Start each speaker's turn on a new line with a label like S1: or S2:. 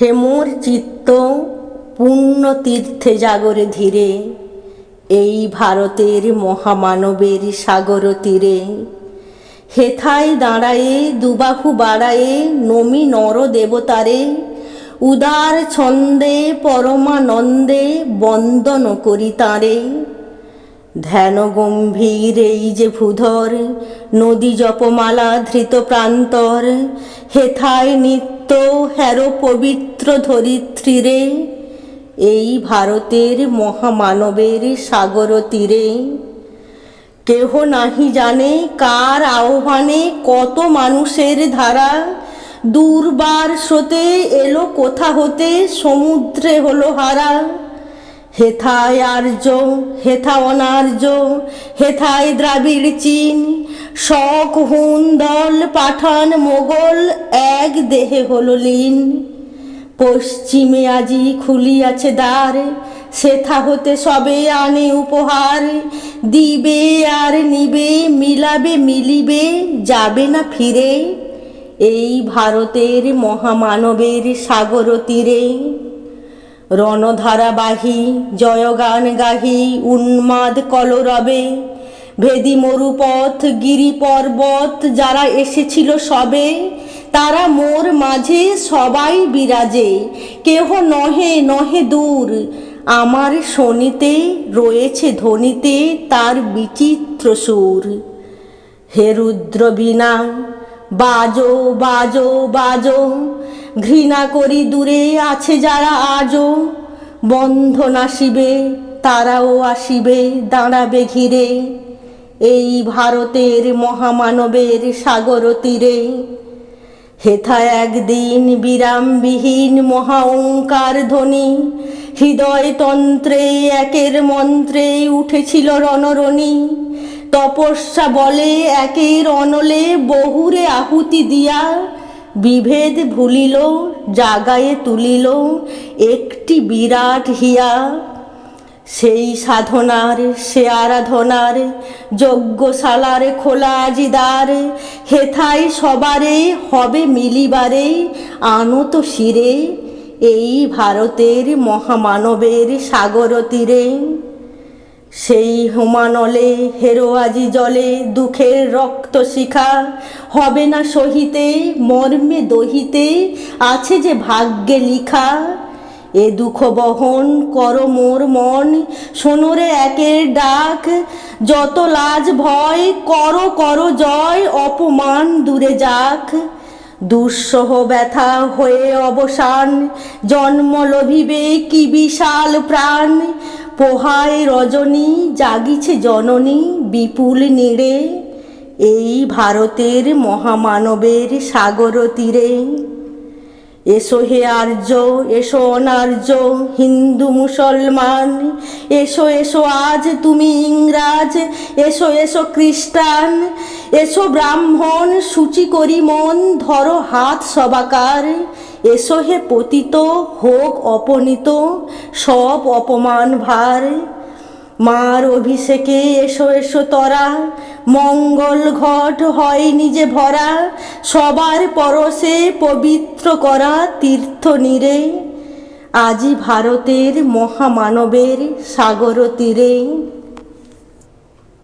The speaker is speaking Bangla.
S1: হে মোর চিত্ত পুণ্য তীর্থে জাগরে ধীরে, এই ভারতের মহামানবের সাগর তীরে। হেথায় দাঁড়ায়ে, দুবাহু বাড়ায়ে, নমি নর দেবতারে, উদার ছন্দে, পরমানন্দে বন্দন করি তাঁরে। ধ্যান গম্ভীর এই যে ভূধর, নদী জপমালা ধৃত প্রান্তর, হেথায় নিত্য হের পবিত্র ধরিত্রীরে, এই ভারতের মহামানবের সাগর তীরে। কেহ নাহি জানে কার আহ্বানে কত মানুষের ধারা। দুর্বার স্রোতে এলো কোথা হতে, সমুদ্রে হলো হারা। হেথায় আর্য হেথা অনার্য, হেথায় দ্রাবিড় চীন শক হুন দল পাঠান মোগল, এক দেহে হলো লীন। পশ্চিমে আজি খুলিয়াছে দ্বার, সেথা হতে সবে আনে উপহার। দিবে আর নিবে, মিলাবে, মিলিবে, যাবে না ফিরে। এই ভারতের মহামানবের সাগর তীরে। রণধারাবাহী জয়গান গাহি, উন্মাদ কলরবে। ভেদি মরুপথ, গিরি পর্বত যারা এসেছিল সবে, তারা মোর মাঝে সবাই বিরাজে। কেহ নহে নহে দূর, আমার শনিতে রয়েছে ধ্বনিতে তার বিচিত্র সুর। হে রুদ্র বীণা, বাজো বাজো বাজো, ঘৃণা করি দূরে আছে যারা আজও বন্ধন আসিবে তারাও আসিবে, দাঁড়াবে ঘিরে। এই ভারতের মহামানবের সাগর তীরে। হেথা একদিন বিরামবিহীন মহা ওঙ্কার ধ্বনি হৃদয় তন্ত্রে একের মন্ত্রে উঠেছিল রণরণী। তপস্যা বলে একের অনলে বহুরে আহুতি দিয়া, বিভেদ ভুলিল, জাগায়ে তুলিল, একটি বিরাট হিয়া। সেই সাধনার, সে আরাধনার, যজ্ঞশালার খোলা আজিদার হেথাই সবারে, হবে মিলিবারে, আনত শিরে, এই ভারতের মহামানবের সাগর তীরে সেই হোমানলে হেরো আজি জলে, দুঃখের রক্ত শিখা, হবে না সহিতে, মর্মে দহিতে, আছে যে ভাগ্যে লিখা। এ দুঃখ বহন কর মোর মন। সোনরে একের ডাক, যত লাজ ভয়, কর কর জয়, অপমান দূরে যাক। দুঃসহ ব্যথা হয়ে অবসান, জন্ম লভিবে কি বিশাল প্রাণ। পোহায় রজনী, জাগিছে জননী, বিপুল নীড়ে। এই ভারতের মহামানবের সাগর তীরে। এসো হে আর্য, এসো অনার্য, হিন্দু মুসলমান। এসো এসো আজ তুমি ইংরাজ, এসো এসো খ্রিস্টান। এসো ব্রাহ্মণ, সূচি করি মন, ধরো হাত সবাকার। এসো হে পতিত, হোক অপনীত, সব অপমান ভার। মার অভিষেকে এসো এসো তরা। মঙ্গল ঘট হয় নিজে ভরা। সবার পরশে পবিত্র করা তীর্থ নীরে। আজি ভারতের মহামানবের সাগর তীরে।